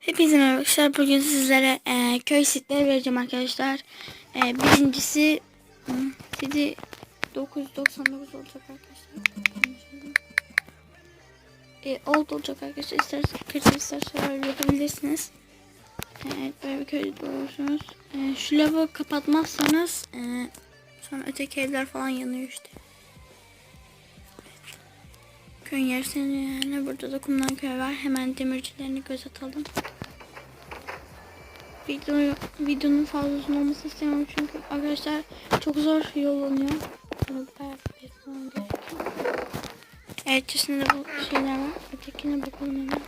Hepinize merhaba arkadaşlar. Bugün sizlere e, köy sitleri vereceğim arkadaşlar. E, birincisi siti 999 olacak arkadaşlar. E, old olacak arkadaşlar. İsterseniz kötü isterseniz yapabilirsiniz. Evet böyle bir köyde doğuyorsunuz. E, şu lavı kapatmazsanız e, sonra öteki evler falan yanıyor işte. Köyün yarısını yani burada da kumdan köy var. Hemen demircilerini göz atalım. Video, videonun fazla uzun olması istemiyorum çünkü arkadaşlar çok zor yol oluyor. Üstünde bu şeyler var. Ötekine bakalım hemen.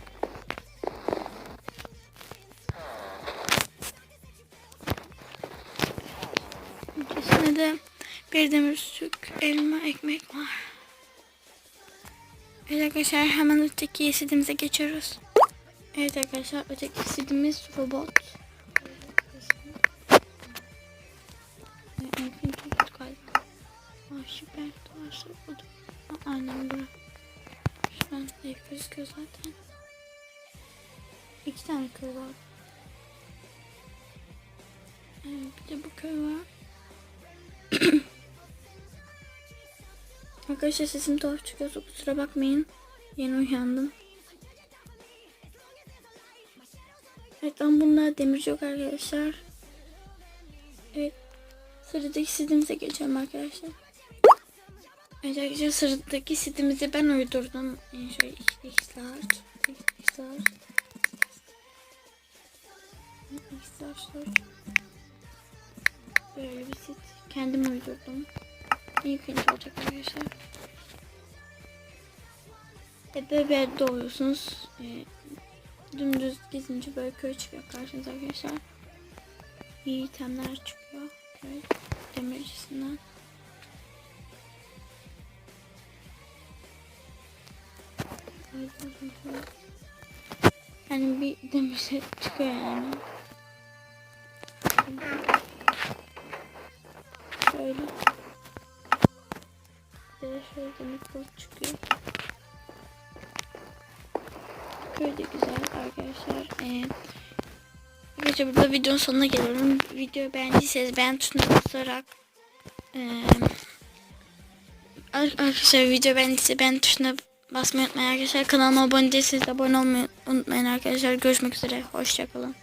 İkisinde de bir demir süt, elma, ekmek var. Evet arkadaşlar hemen öteki sidimize geçiyoruz. Evet arkadaşlar öteki sidimiz robot. Süper duvarsa budur. Aynen bura. Şu an ev gözüküyor zaten. İki tane köy var. Evet, bir de bu köy var. Arkadaşlar sesim tuhaf çıkıyorsa kusura bakmayın. Yeni uyandım. Evet ama bunlar demirci yok arkadaşlar. Evet. Sıradaki sidimize geçelim arkadaşlar. Evet arkadaşlar sıradaki sidimizi ben uydurdum. Yani şöyle işte x'lar. x'lar. x'lar. Böyle bir sit. Kendim uydurdum. İlk önce olacak arkadaşlar. E böyle doğuyorsunuz. E, dümdüz gezince böyle köy çıkıyor karşınıza arkadaşlar. İyi itemler çıkıyor. Köy demircisinden. Yani bir demir set çıkıyor yani. Şöyle. Şöyle demir kılıç çıkıyor. Köy de güzel arkadaşlar. Ee, Arkadaşlar burada videonun sonuna geliyorum. Videoyu beğendiyseniz beğen tuşuna basarak ee, Arkadaşlar video beğendiyse beğen tuşuna basmayı unutmayın arkadaşlar. Kanalıma abone değilseniz de abone olmayı unutmayın arkadaşlar. Görüşmek üzere. Hoşçakalın.